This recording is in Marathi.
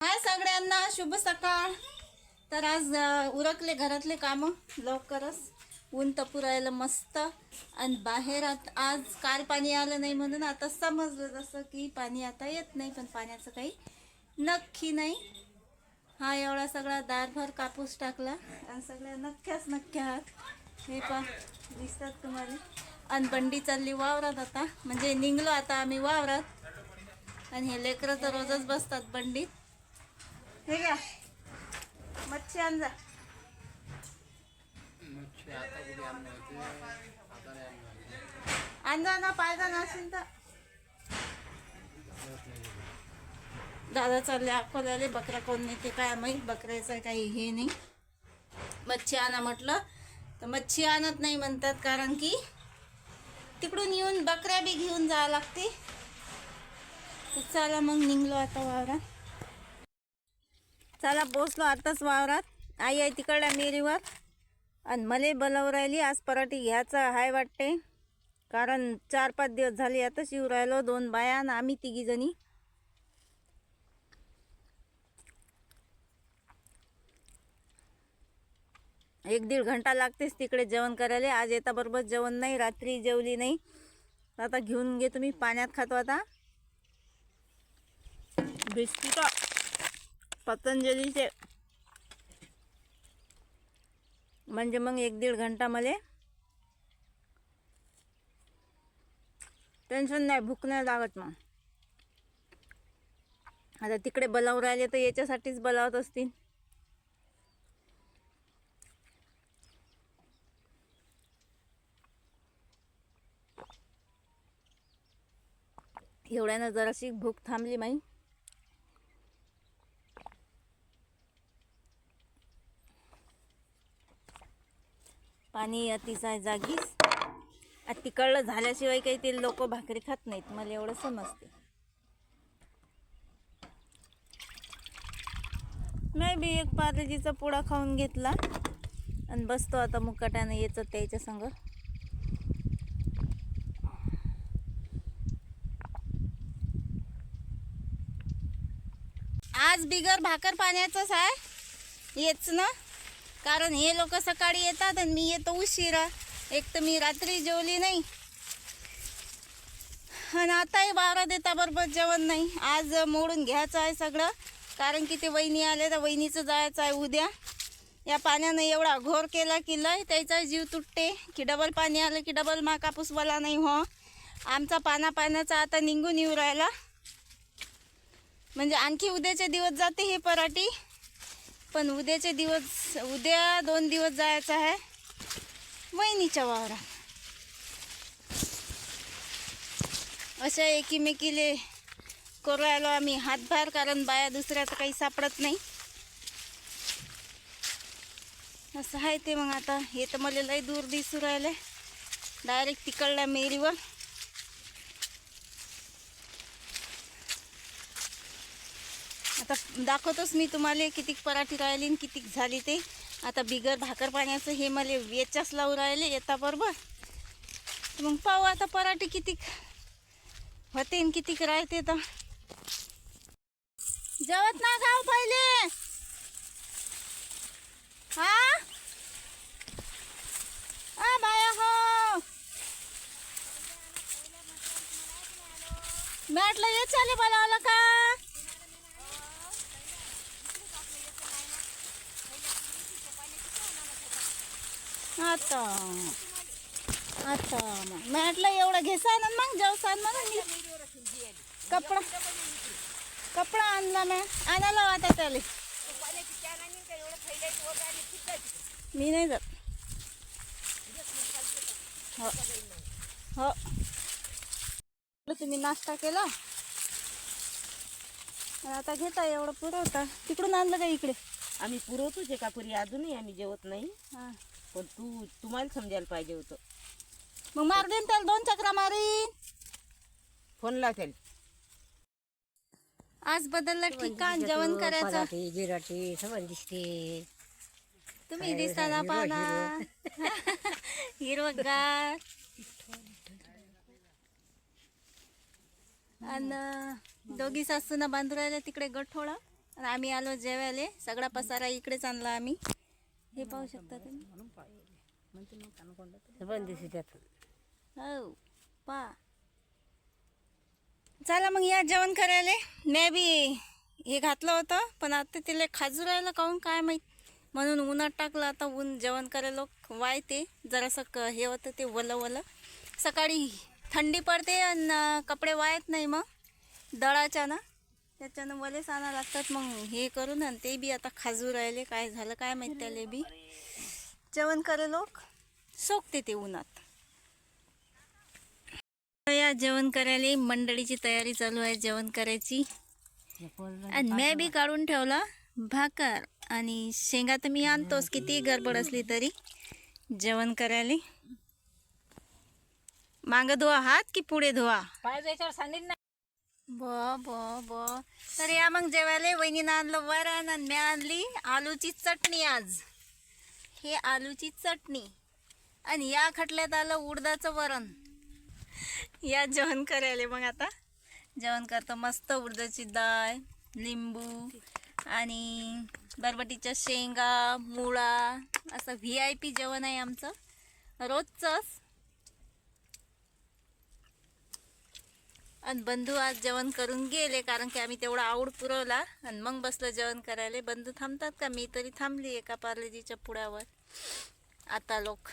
हाय सगळ्यांना शुभ सकाळ. तर आज उरकले घरातले कामं लवकरच ऊन तपू राहिलं मस्त. आणि बाहेर आज काल पाणी आलं नाही म्हणून आता समजलं जसं की पाणी आता येत नाही पण पाण्याचं काही नक्की नाही. हा एवढा सगळा दारभर कापूस टाकला आणि सगळ्या नक्क्याच नक्क्या आहात हे पा दिसतात तुम्हाला. आणि बंडी चालली वावरात आता. म्हणजे निघलो आता आम्ही वावरात. आणि हे लेकरं तर रोजच बसतात बंडीत. हे घ्या. मच्छी आण जा आणजा ना पायदा नसेल तर दादा चालले अकोल्याले बकरा कोण नेते काय माहीत बकऱ्याचं काही हे नाही. मच्छी आणा म्हटलं. तर मच्छी आणत नाही म्हणतात कारण की तिकडून येऊन बकऱ्या बी घेऊन जावं लागते. तर चला मग निघलो आता वावरात. चला पोचलो आताच वावरात. आई आहे तिकडल्या मेरीवर आणि मला बलव राहिली आज पराठी घ्यायचा हाय वाटते. कारण चार पाच दिवस झाले आता शिव राहिलो दोन बाया आणि आम्ही तिघीजणी एक दीड घंटा लागतेच तिकडे जेवण करायला. आज येता बरोबर जेवण नाही रात्री जेवली नाही. आता घेऊन घे तुम्ही पाण्यात खातो आता. बिस्किटं. पतंजलीचे. म्हणजे मग एक दीड घंटा मला टेन्शन नाही भूक नाही लागत मग. आता तिकडे बोलावून राहिले तर याच्यासाठीच बोलावत असतील. एवढ्यानं जराशी भूक थांबली माई पाणी अतिशय जागीच. आता तिकडलं झाल्याशिवाय काही ते लोक भाकरी खात नाहीत. मला एवढं समजते. नाही बी एक पार्लेजीचा पुडा खाऊन घेतला. आणि बसतो आता मुकाट्यानं यायचं त्याच्या संग. आज बिगर भाकर पाण्याचंच आहे. येच ना. कारण हे लोक सकाळी येतात आणि मी येतो उशिरा. एक तर मी रात्री जेवली नाही. आणि आताही बारा देता बरोबर जेवण नाही. आज मोडून घ्यायचं आहे सगळं. कारण की ते वहिनी आले तर वहिनीचं जायचं आहे उद्या. या पाण्यानं एवढा घोर केला की लय त्याचा जीव तुटते. की डबल पाणी आलं की डबल मा कापूसवाला नाही हो. आमचा पाना पाण्याचा आता निघून येऊ राहिला. म्हणजे आणखी उद्याचे दिवस जाते हे पराठी. पण उद्याचे दिवस उद्या दोन दिवस जायचं आहे वहिनीच्या वावरात. अशा एकीमेकीले करू राहिलो आम्ही हातभार कारण बाया दुसऱ्या तर काही सापडत नाही. असं आहे ते मग आता. हे तर मला लय दूर दिसू राहिले. डायरेक्ट तिकडल्या मेरीवर. आता दाखवतोच मी तुम्हाला कितीक पराठी राहिली आणि कितीक झाली ते. आता बिगर भाकर पाण्याचं हे मला वेचाच लावून राहिले येता बरोबर? मग पाहू आता पराठी कितीक होते आणि कितीक राहते तर. जेवत ना गाव पहिले. हा? आ बाया हो. म्हटलं येत चाले बोलावलं का? आता. आता मग. म्हटलं एवढं घेसान मग जेवसान म्हणून मी कपडा. कपडा आणला मॅ. आणायला आता त्याला. मी नाही जात. हो. हो. तुम्ही नाश्ता केला? आता घेता एवढं पुरवता तिकडून आणलं का इकडे? आम्ही पुरवतोच एका पुरी अजूनही आम्ही जेवत नाही. हां. पण तू तुम्हाला समजायला पाहिजे होतं. मग मार देईन त्याला दोन चक्रा मारीन. फोन लावतील. आज बदललं ठिकाण जेवण करायचं. पराठी जिराठी दिसते. तुम्ही दिसताना पाना हिरवगार. आणि दोघी सासूना बांधू राहिल्या तिकडे गठोळा. आणि आम्ही आलो जेवायले. सगळा पसारा इकडेच आणला आम्ही. हे पाहू शकता तुम्ही? त्यात हो पा चला मग या जेवण करायला. मी बी हे घातलं होतं पण आता तिला खाजू राहिलं काहून काय माहीत? म्हणून उन्हात टाकलं आता ऊन जेवण करायला वायते जरासं क हे होतं ते वलं वलं. सकाळी थंडी पडते आणि कपडे वायत नाही मग. दळाच्या ना. त्याच्यानं वलेच आणा लागतात मग हे करून आणि ते बी आता खाजू राहिले काय झालं काय माहीत त्याले बी. जेवण करे लोक सोकते ते उन्हात. या जेवण करायला मंडळीची तयारी चालू आहे जेवण करायची. आणि मी बी काढून ठेवला भाकर आणि शेंगा तर मी आणतोच किती गडबड असली तरी जेवण करायला. मांग धुवा हात की पुढे धुवा? सांगितलं. ब ब तर या मग जेवायला वहिनीनं आणलं वरण आणि मी आणली आलूची चटणी आज. हे आलूची चटणी. आणि या खटल्यात आलं उडदाचं वरण. या जेवण करायला मग आता. जेवण करतो मस्त उडदाची डाळ लिंबू आणि बरबटीच्या शेंगा मुळा. असं व्ही आय पी जेवण आहे आमचं. रोजचंच. आणि बंधू आज जेवण करून गेले कारण की आम्ही तेवढा आवड पुरवला. आणि मग बसलं जेवण करायला. बंधू थांबतात का? मी तरी थांबली एका पार्लेजीच्या पुढ्यावर आता लोक